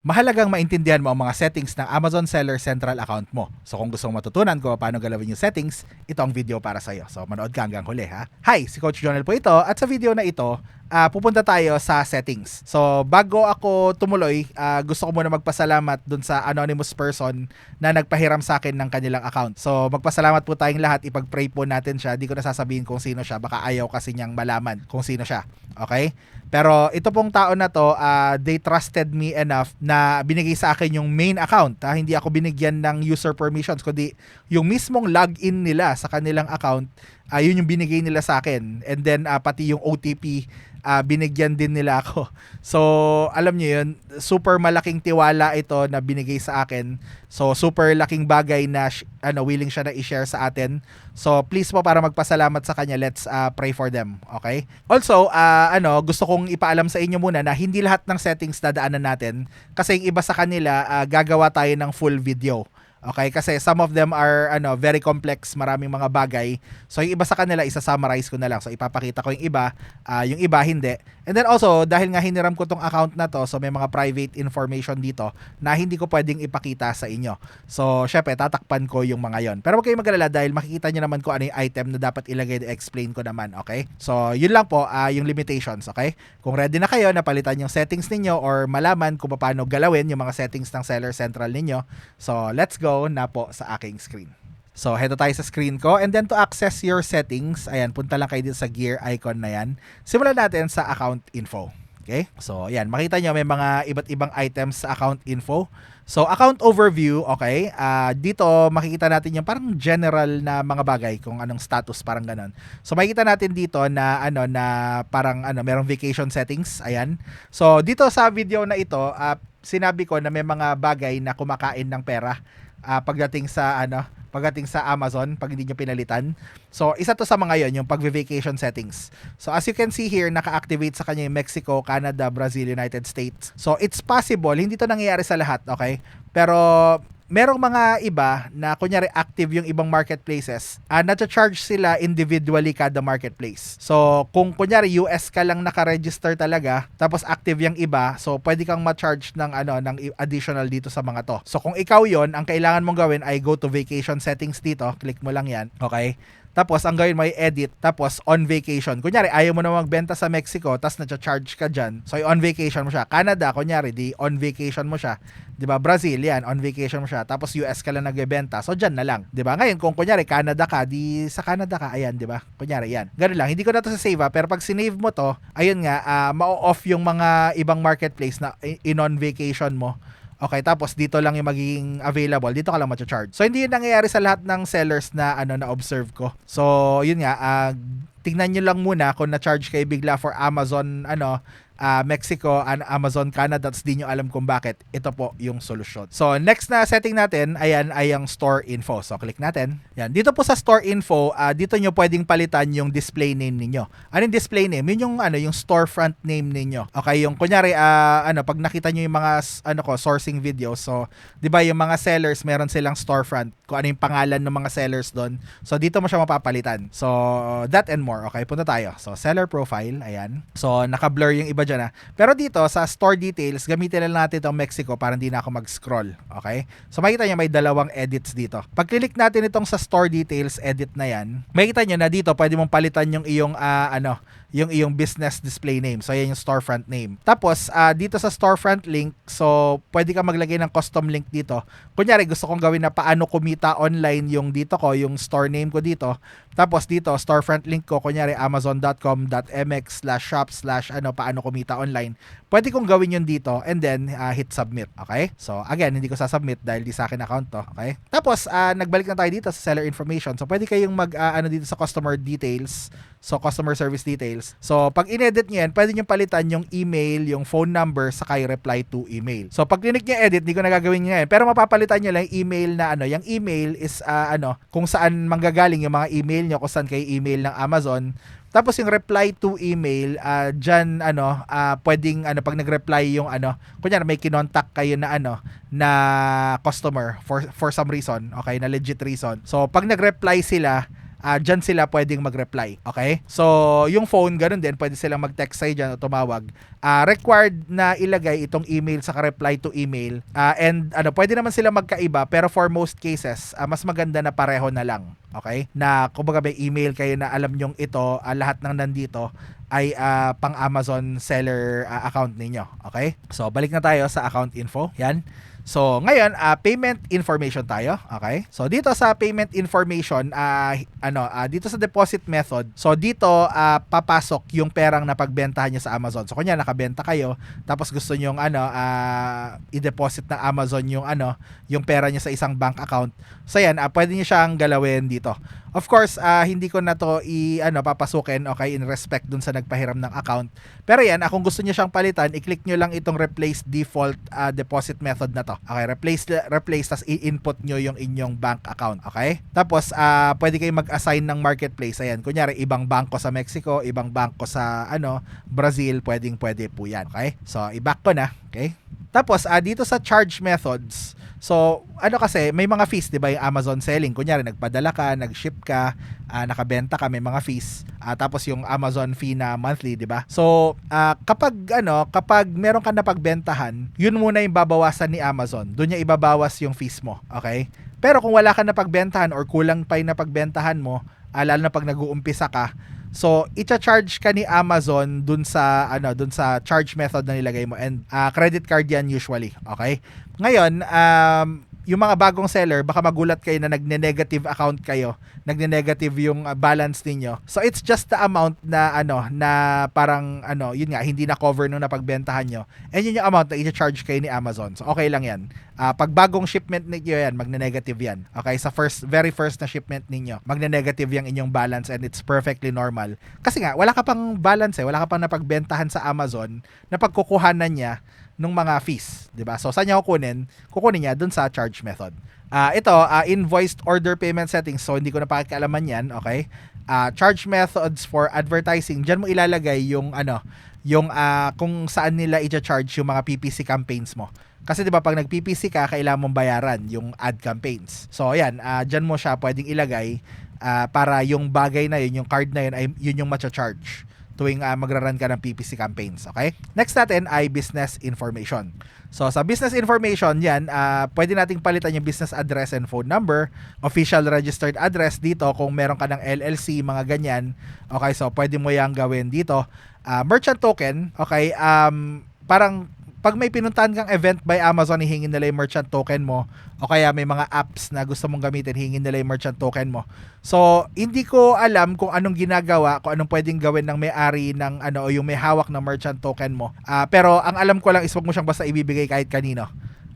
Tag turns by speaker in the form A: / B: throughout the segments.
A: mahalagang maintindihan mo ang mga settings ng Amazon Seller Central account mo. So kung gusto mong matutunan kung paano galawin yung settings, ito ang video para sa iyo. So manood ka hanggang huli ha. Hi, si Coach Jonel po ito at sa video na ito, uh, pupunta tayo sa settings. So bago ako tumuloy, uh, gusto ko muna magpasalamat dun sa anonymous person na nagpahiram sa akin ng kanilang account. So magpasalamat po tayong lahat, ipag-pray po natin siya. Di ko na sasabihin kung sino siya, baka ayaw kasi niyang malaman kung sino siya. Okay? Pero ito pong tao na to, uh, they trusted me enough na binigay sa akin yung main account. Ha? Hindi ako binigyan ng user permissions, kundi yung mismong login nila sa kanilang account, uh, yun yung binigay nila sa akin. And then uh, pati yung OTP uh, binigyan din nila ako. So, alam niyo yun, super malaking tiwala ito na binigay sa akin. So, super laking bagay na ano, willing siya na i-share sa atin. So, please po para magpasalamat sa kanya, let's uh, pray for them, okay? Also, uh, ano, gusto kong ipaalam sa inyo muna na hindi lahat ng settings dadaanan natin kasi yung iba sa kanila uh, gagawa tayo ng full video. Okay, kasi some of them are ano, very complex, maraming mga bagay. So yung iba sa kanila isa-summarize ko na lang. So ipapakita ko yung iba, uh, yung iba hindi. And then also, dahil nga hiniram ko tong account na to, so may mga private information dito na hindi ko pwedeng ipakita sa inyo. So syempre, tatakpan ko yung mga yon. Pero huwag kayong magalala dahil makikita niyo naman ko ano yung item na dapat ilagay, explain ko naman, okay? So yun lang po, uh, yung limitations, okay? Kung ready na kayo, napalitan yung settings ninyo or malaman kung paano galawin yung mga settings ng Seller Central ninyo. So let's go go na po sa aking screen. So, heto tayo sa screen ko. And then to access your settings, ayan, punta lang kayo dito sa gear icon na yan. Simulan natin sa account info. Okay? So, ayan, makita nyo may mga iba't ibang items sa account info. So, account overview, okay. Uh, dito, makikita natin yung parang general na mga bagay, kung anong status, parang ganon. So, makikita natin dito na, ano, na parang, ano, merong vacation settings. Ayan. So, dito sa video na ito, uh, sinabi ko na may mga bagay na kumakain ng pera uh, pagdating sa ano pagdating sa Amazon pag hindi nyo pinalitan. So, isa to sa mga yon yung pag-vacation settings. So, as you can see here, naka-activate sa kanya yung Mexico, Canada, Brazil, United States. So, it's possible, hindi to nangyayari sa lahat, okay? Pero, merong mga iba na kunyari active yung ibang marketplaces, uh, na-charge sila individually kada marketplace. So, kung kunyari US ka lang naka-register talaga, tapos active yung iba, so pwede kang ma-charge ng ano ng additional dito sa mga to. So, kung ikaw 'yon, ang kailangan mong gawin ay go to vacation settings dito, click mo lang 'yan. Okay? Tapos, ang gawin mo ay edit, tapos on vacation. Kunyari, ayaw mo na magbenta sa Mexico, tapos na-charge ka dyan. So, on vacation mo siya. Canada, kunyari, di on vacation mo siya. 'Di ba? Brazil, yan, on vacation mo siya. Tapos US ka lang nagbebenta. So diyan na lang, 'di ba? Ngayon kung kunyari Canada ka, di sa Canada ka, ayan, 'di ba? Kunyari yan. Ganun lang. Hindi ko na to sa save ha, pero pag sinave mo to, ayun nga, uh, ma-off yung mga ibang marketplace na in on vacation mo. Okay, tapos dito lang yung magiging available. Dito ka lang ma-charge. So hindi yun nangyayari sa lahat ng sellers na ano na observe ko. So, yun nga, uh, tingnan niyo lang muna kung na-charge kayo bigla for Amazon ano uh, Mexico and Amazon Canada tapos di nyo alam kung bakit. Ito po yung solusyon. So next na setting natin ayan ay ang store info. So click natin. Yan. Dito po sa store info uh, dito nyo pwedeng palitan yung display name ninyo. Ano yung display name? Yun yung ano yung storefront name ninyo. Okay yung kunyari uh, ano pag nakita nyo yung mga ano ko sourcing videos so di ba yung mga sellers meron silang storefront. Kung ano yung pangalan ng mga sellers doon so dito mo siya mapapalitan. So that and more. Okay punta tayo. So seller profile. Ayan. So naka-blur yung iba dyan ha. Pero dito, sa store details, gamitin lang natin itong Mexico para hindi na ako mag-scroll. Okay? So makita nyo may dalawang edits dito. Pag click natin itong sa store details edit na yan, makita nyo na dito pwede mong palitan yung iyong uh, ano, yung iyong business display name. So, yan yung storefront name. Tapos, uh, dito sa storefront link, so, pwede ka maglagay ng custom link dito. Kunyari, gusto kong gawin na paano kumita online yung dito ko, yung store name ko dito. Tapos, dito, storefront link ko, kunyari, amazon.com.mx slash shop slash ano, paano kumita online. Pwede kong gawin yun dito and then uh, hit submit. Okay? So, again, hindi ko sasubmit dahil di sa akin account to. Okay? Tapos, uh, nagbalik na tayo dito sa seller information. So, pwede kayong mag, uh, ano dito sa customer details. So, customer service details details. So, pag inedit nyo yan, pwede nyo palitan yung email, yung phone number, sa kay reply to email. So, pag clinic nyo edit, hindi ko nagagawin nyo yan. Pero mapapalitan nyo lang yung email na ano, yung email is uh, ano, kung saan manggagaling yung mga email nyo, kung saan kayo email ng Amazon, tapos yung reply to email, uh, dyan, ano, uh, pwedeng, ano, pag nag-reply yung, ano, kunyari may kinontak kayo na, ano, na customer for, for some reason, okay, na legit reason. So, pag nag-reply sila, ah dyan sila pwedeng mag-reply. Okay? So, yung phone, ganun din, pwede silang mag-text sa'yo dyan o tumawag. Ah, required na ilagay itong email sa reply to email. Ah, and ano, pwede naman sila magkaiba, pero for most cases, ah, mas maganda na pareho na lang. Okay? Na kumbaga may email kayo na alam nyong ito, ah, lahat ng nandito ay ah, pang Amazon seller ah, account ninyo. Okay? So, balik na tayo sa account info. Yan. So, ngayon, ah, payment information tayo. Okay? So, dito sa payment information, ah, ano, ah, dito sa deposit method, so dito ah, papasok yung perang napagbentahan niyo sa Amazon. So, kunya nakabenta kayo, tapos gusto niyo ano, ah, i-deposit ng Amazon yung ano, yung pera niyo sa isang bank account. So, yan, ah, pwede niyo siyang galawin dito. Of course, ah, hindi ko na to i ano papasukin okay in respect dun sa nagpahiram ng account. Pero yan, ah, kung gusto niyo siyang palitan, i-click niyo lang itong replace default ah, deposit method na to. Okay, replace replace tas i-input niyo yung inyong bank account, okay? Tapos ah, pwede kayong mag-assign ng marketplace. Ayan, kunyari ibang bangko sa Mexico, ibang bangko sa ano, Brazil, pwedeng pwede po yan, okay? So, i-back ko na, okay? Tapos ah, dito sa charge methods, So, ano kasi, may mga fees, 'di ba, yung Amazon selling. Kunyari nagpadala ka, nag-ship ka, ah, nakabenta ka, may mga fees. Ah, tapos yung Amazon fee na monthly, 'di ba? So, ah, kapag ano, kapag meron ka napagbentahan, yun muna yung babawasan ni Amazon. Doon niya ibabawas yung fees mo, okay? Pero kung wala ka napagbentahan or kulang pa yung napagbentahan mo, ah, lalo na pag nag-uumpisa ka, So, i-charge ka ni Amazon dun sa ano, dun sa charge method na nilagay mo and ah, credit card yan usually, okay? Ngayon, um, yung mga bagong seller, baka magulat kayo na nagne-negative account kayo, nagne-negative yung uh, balance ninyo. So it's just the amount na ano na parang ano, yun nga hindi na cover nung napagbentahan nyo. And yun yung amount na i-charge kayo ni Amazon. So okay lang 'yan. Uh, pag bagong shipment ninyo yan, magne-negative yan. Okay, sa first very first na shipment ninyo, magne-negative yung inyong balance and it's perfectly normal. Kasi nga wala ka pang balance eh, wala ka pang napagbentahan sa Amazon na pagkukuhanan niya ng mga fees, 'di ba? So saan niya kukunin? Kukunin niya dun sa charge method. Ah, uh, ito, uh, invoiced order payment settings. So hindi ko na pakikialaman 'yan, okay? Uh, charge methods for advertising. Diyan mo ilalagay yung ano, yung uh, kung saan nila i-charge yung mga PPC campaigns mo. Kasi 'di ba pag nag-PPC ka, kailangan mong bayaran yung ad campaigns. So ayan, uh, diyan mo siya pwedeng ilagay uh, para yung bagay na yun, yung card na yun ay yun yung ma-charge tuwing uh, magra-run ka ng PPC campaigns. Okay? Next natin ay business information. So sa business information, yan, uh, pwede nating palitan yung business address and phone number, official registered address dito kung meron ka ng LLC, mga ganyan. Okay, so pwede mo yang gawin dito. Uh, merchant token, okay, um, parang pag may pinuntahan kang event by Amazon, hihingin nila yung merchant token mo o kaya may mga apps na gusto mong gamitin, hingin nila yung merchant token mo. So, hindi ko alam kung anong ginagawa, kung anong pwedeng gawin ng may-ari ng ano o yung may hawak ng merchant token mo. Uh, pero ang alam ko lang is wag mo siyang basta ibibigay kahit kanino.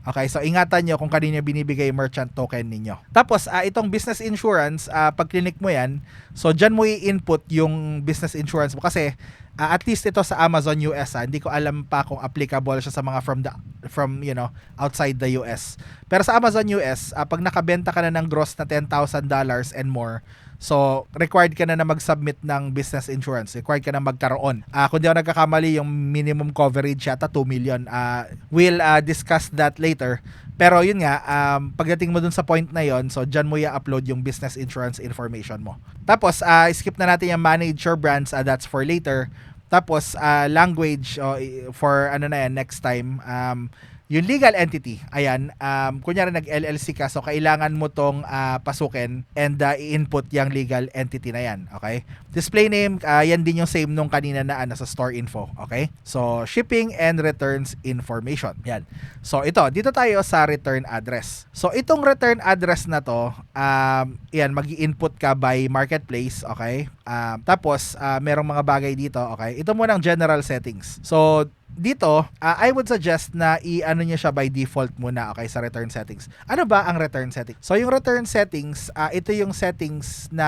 A: Okay, so ingatan nyo kung kanino binibigay merchant token ninyo. Tapos, uh, itong business insurance, uh, pag clinic mo yan, so dyan mo i-input yung business insurance mo kasi uh, at least ito sa Amazon US, ha, hindi ko alam pa kung applicable siya sa mga from the from you know outside the US. Pero sa Amazon US, uh, pag nakabenta ka na ng gross na $10,000 and more, So, required ka na na mag-submit ng business insurance. Required ka na magkaroon. Uh, kung di ako nagkakamali, yung minimum coverage yata 2 million. Uh, we'll uh, discuss that later. Pero yun nga, um, pagdating mo dun sa point na yon so dyan mo i-upload yung business insurance information mo. Tapos, uh, skip na natin yung manage your brands, uh, that's for later. Tapos, uh, language uh, for ano na yan, next time. Um, yung legal entity, ayan, um, kunyari nag-LLC ka, so kailangan mo tong uh, pasukin and uh, i-input yung legal entity na yan, okay? Display name, uh, yan din yung same nung kanina na ano, sa store info, okay? So, shipping and returns information, yan. So, ito, dito tayo sa return address. So, itong return address na to, um, yan, mag input ka by marketplace, okay? Um, tapos, uh, merong mga bagay dito, okay? Ito muna ang general settings. So, dito, uh, I would suggest na i-ano niyo siya by default muna okay sa return settings. Ano ba ang return settings? So yung return settings, uh, ito yung settings na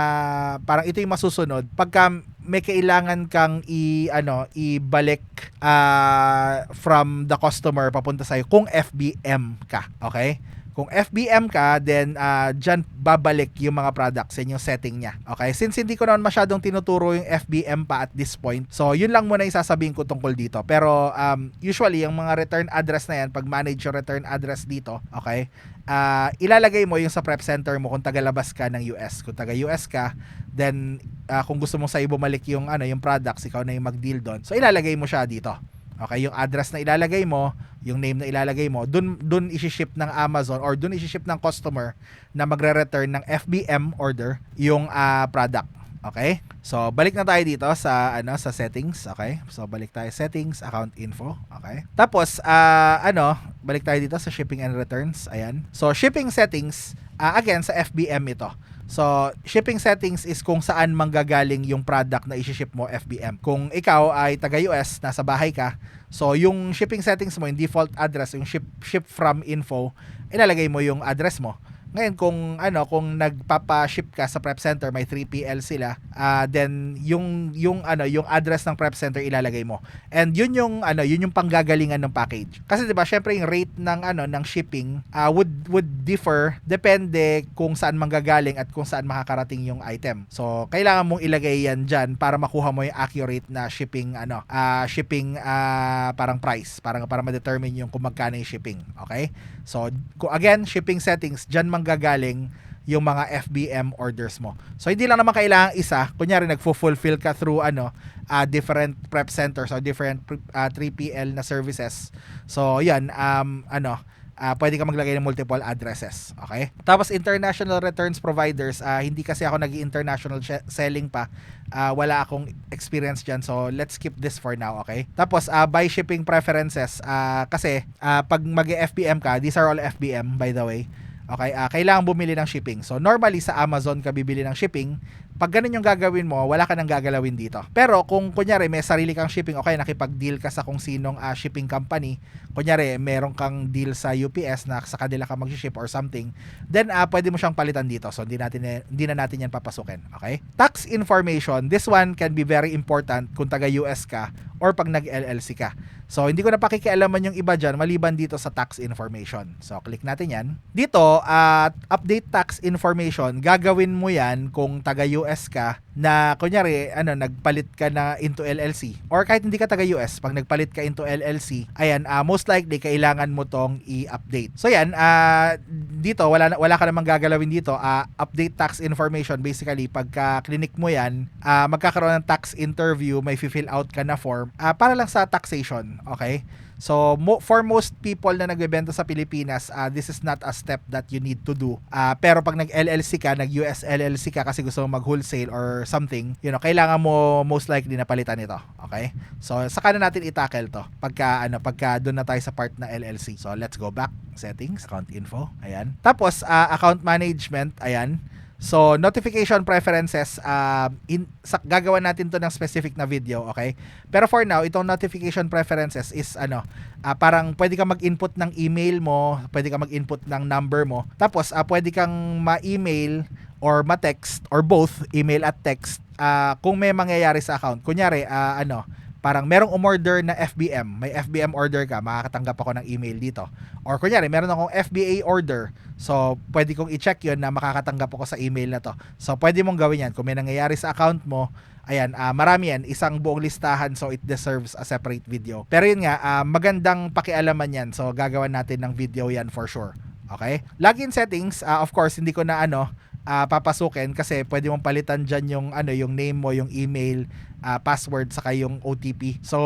A: parang ito yung masusunod pagka may kailangan kang i ano ibalik uh, from the customer papunta sa kung FBM ka, okay? Kung FBM ka, then uh, dyan babalik yung mga products sa inyong setting niya. Okay? Since hindi ko naman masyadong tinuturo yung FBM pa at this point, so yun lang muna yung sasabihin ko tungkol dito. Pero um, usually, yung mga return address na yan, pag manage yung return address dito, okay, uh, ilalagay mo yung sa prep center mo kung tagalabas ka ng US. Kung taga US ka, then uh, kung gusto mo sa iyo bumalik yung ano yung products, ikaw na yung mag-deal doon. So ilalagay mo siya dito. Okay, yung address na ilalagay mo, yung name na ilalagay mo, dun dun i-ship ng Amazon or dun i-ship ng customer na magre-return ng FBM order yung uh, product. Okay? So, balik na tayo dito sa ano sa settings, okay? So, balik tayo settings, account info, okay? Tapos uh, ano, balik tayo dito sa shipping and returns, ayan. So, shipping settings, uh, again sa FBM ito. So, shipping settings is kung saan manggagaling yung product na i-ship mo FBM. Kung ikaw ay taga US, nasa bahay ka, so yung shipping settings mo, yung default address, yung ship, ship from info, ilalagay mo yung address mo. Ngayon kung ano kung nagpapa-ship ka sa prep center may 3PL sila, uh, then yung yung ano yung address ng prep center ilalagay mo. And yun yung ano yun yung panggagalingan ng package. Kasi 'di ba syempre yung rate ng ano ng shipping uh, would would differ depende kung saan manggagaling at kung saan makakarating yung item. So kailangan mong ilagay yan diyan para makuha mo yung accurate na shipping ano uh, shipping uh, parang price para para ma-determine yung kung magkano yung shipping. Okay? So again, shipping settings diyan manggagaling yung mga FBM orders mo. So hindi lang naman kailangan isa, kunyari nagfo-fulfill ka through ano, uh, different prep centers or different uh, 3PL na services. So yan um ano, uh, pwede ka maglagay ng multiple addresses. Okay? Tapos international returns providers, uh, hindi kasi ako nag international selling pa. Uh, wala akong experience dyan. So, let's skip this for now. Okay? Tapos, uh, by shipping preferences, uh, kasi uh, pag mag-FBM ka, these are all FBM by the way, Okay, uh, kailangan bumili ng shipping. So normally sa Amazon ka bibili ng shipping. Pag ganun yung gagawin mo, wala ka nang gagalawin dito. Pero kung kunyari may sarili kang shipping, okay, nakipag-deal ka sa kung sinong uh, shipping company. Kunyari, meron kang deal sa UPS na sa kanila ka mag-ship or something, then uh, pwede mo siyang palitan dito. So hindi natin hindi na natin yan papasukin, okay? Tax information, this one can be very important kung taga US ka or pag nag-LLC ka. So, hindi ko na pakikialaman yung iba dyan maliban dito sa tax information. So, click natin yan. Dito, at uh, update tax information, gagawin mo yan kung taga-US ka na kunyari ano nagpalit ka na into LLC or kahit hindi ka taga US pag nagpalit ka into LLC ayan uh, most likely kailangan mo tong i-update. So yan uh, dito wala wala ka namang gagalawin dito. Uh, update tax information basically pagka clinic mo yan uh, magkakaroon ng tax interview may fill out ka na form uh, para lang sa taxation okay So, mo, for most people na nagbebenta sa Pilipinas, uh, this is not a step that you need to do. Uh, pero pag nag-LLC ka, nag-US LLC ka kasi gusto mo mag-wholesale or something, you know, kailangan mo most likely na palitan ito. Okay? So, saka na natin i-tackle to pagka, ano, pagka doon na tayo sa part na LLC. So, let's go back. Settings, account info. Ayan. Tapos, uh, account management. Ayan. So, notification preferences, uh, in, sa, gagawa natin to ng specific na video, okay? Pero for now, itong notification preferences is ano, uh, parang pwede ka mag-input ng email mo, pwede ka mag-input ng number mo. Tapos, uh, pwede kang ma-email or ma-text or both, email at text, uh, kung may mangyayari sa account. Kunyari, uh, ano, parang merong umorder na FBM, may FBM order ka, makakatanggap ako ng email dito. Or kunyari, meron akong FBA order, so pwede kong i-check yon na makakatanggap ako sa email na to. So pwede mong gawin yan. Kung may nangyayari sa account mo, ayan, uh, marami yan, isang buong listahan so it deserves a separate video. Pero yun nga, uh, magandang pakialaman yan, so gagawan natin ng video yan for sure. Okay? Login settings, uh, of course, hindi ko na ano, uh, papasukin kasi pwede mong palitan diyan yung ano yung name mo, yung email, uh, password saka yung OTP. So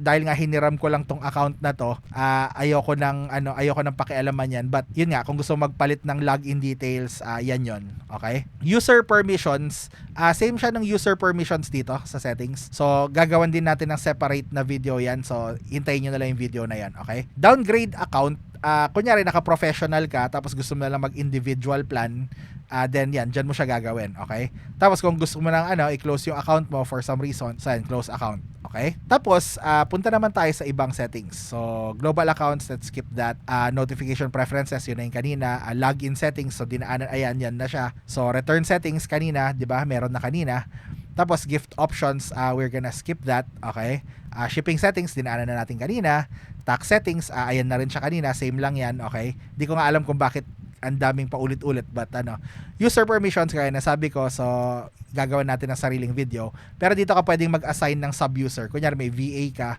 A: dahil nga hiniram ko lang tong account na to, uh, ayoko nang ano ayoko nang pakialaman yan. But yun nga kung gusto magpalit ng login details, uh, yan yon. Okay? User permissions, uh, same siya ng user permissions dito sa settings. So gagawan din natin ng separate na video yan. So hintayin niyo na lang yung video na yan, okay? Downgrade account uh, kunyari naka-professional ka tapos gusto mo na lang mag-individual plan uh, then yan, dyan mo siya gagawin, okay? Tapos kung gusto mo nang ano, i-close yung account mo for some reason, so yan, close account, okay? Tapos, uh, punta naman tayo sa ibang settings. So, global accounts, let's skip that. Uh, notification preferences, yun na yung kanina. Uh, login settings, so dinaanan, ayan, yan na siya. So, return settings kanina, di ba? Meron na kanina. Tapos gift options, uh, we're gonna skip that. Okay? Uh, shipping settings, dinaanan na natin kanina. Tax settings, uh, ayan na rin siya kanina. Same lang yan. Okay? Di ko nga alam kung bakit ang daming paulit-ulit but ano user permissions kaya nasabi ko so gagawin natin ng sariling video pero dito ka pwedeng mag-assign ng sub-user kunyari may VA ka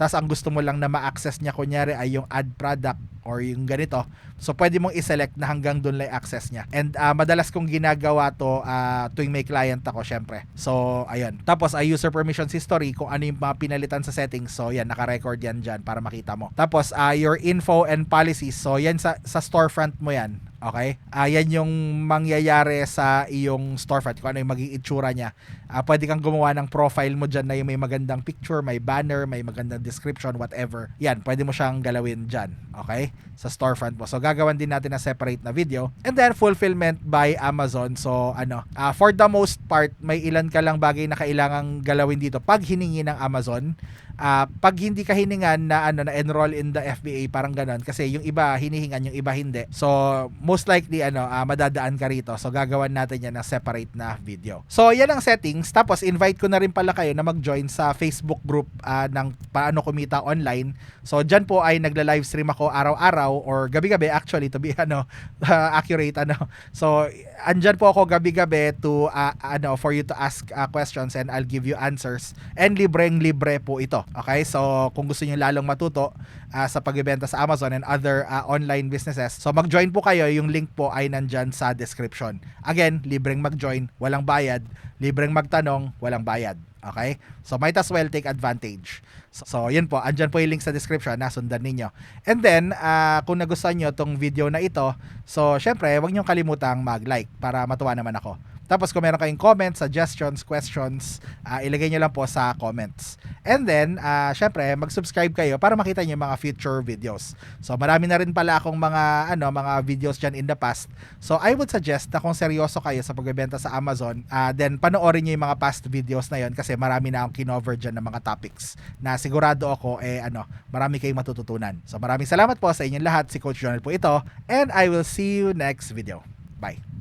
A: tapos ang gusto mo lang na ma-access niya kunyari ay yung add product or yung ganito. So pwede mong i-select na hanggang doon lang access niya. And uh, madalas kong ginagawa to uh, tuwing may client ako syempre. So ayun. Tapos ay user permissions history kung ano yung mga pinalitan sa settings. So yan naka-record yan dyan para makita mo. Tapos uh, your info and policies. So yan sa, sa storefront mo yan Okay? Uh, yung mangyayari sa iyong storefront, kung ano yung magiging itsura niya. Uh, pwede kang gumawa ng profile mo dyan na yung may magandang picture, may banner, may magandang description, whatever. Yan, pwede mo siyang galawin dyan. Okay? Sa storefront mo. So, gagawan din natin na separate na video. And then, fulfillment by Amazon. So, ano, uh, for the most part, may ilan ka lang bagay na kailangang galawin dito pag hiningi ng Amazon uh, pag hindi ka hiningan na ano na enroll in the FBA parang ganon kasi yung iba hinihingan yung iba hindi. So most likely ano uh, madadaan ka rito. So gagawan natin yan ng separate na video. So yan ang settings. Tapos invite ko na rin pala kayo na mag-join sa Facebook group uh, ng paano kumita online. So dyan po ay nagla-live stream ako araw-araw or gabi-gabi actually to be ano uh, accurate ano. So andyan po ako gabi-gabi to uh, ano for you to ask uh, questions and I'll give you answers. And libreng libre po ito Okay? So, kung gusto niyo lalong matuto uh, sa pagbebenta sa Amazon and other uh, online businesses, so mag-join po kayo. Yung link po ay nandyan sa description. Again, libreng mag-join, walang bayad. Libreng magtanong, walang bayad. Okay? So, might as well take advantage. So, so yun po. Andyan po yung link sa description na sundan ninyo. And then, uh, kung nagustuhan nyo tong video na ito, so, syempre, huwag nyo kalimutang mag-like para matuwa naman ako. Tapos kung meron kayong comments, suggestions, questions, uh, ilagay nyo lang po sa comments. And then, uh, syempre, mag-subscribe kayo para makita nyo mga future videos. So, marami na rin pala akong mga, ano, mga videos dyan in the past. So, I would suggest na kung seryoso kayo sa pagbebenta sa Amazon, uh, then panoorin nyo yung mga past videos na yon kasi marami na akong kinover dyan ng mga topics na sigurado ako, eh, ano, marami kayong matututunan. So, maraming salamat po sa inyong lahat. Si Coach Jonel po ito. And I will see you next video. Bye.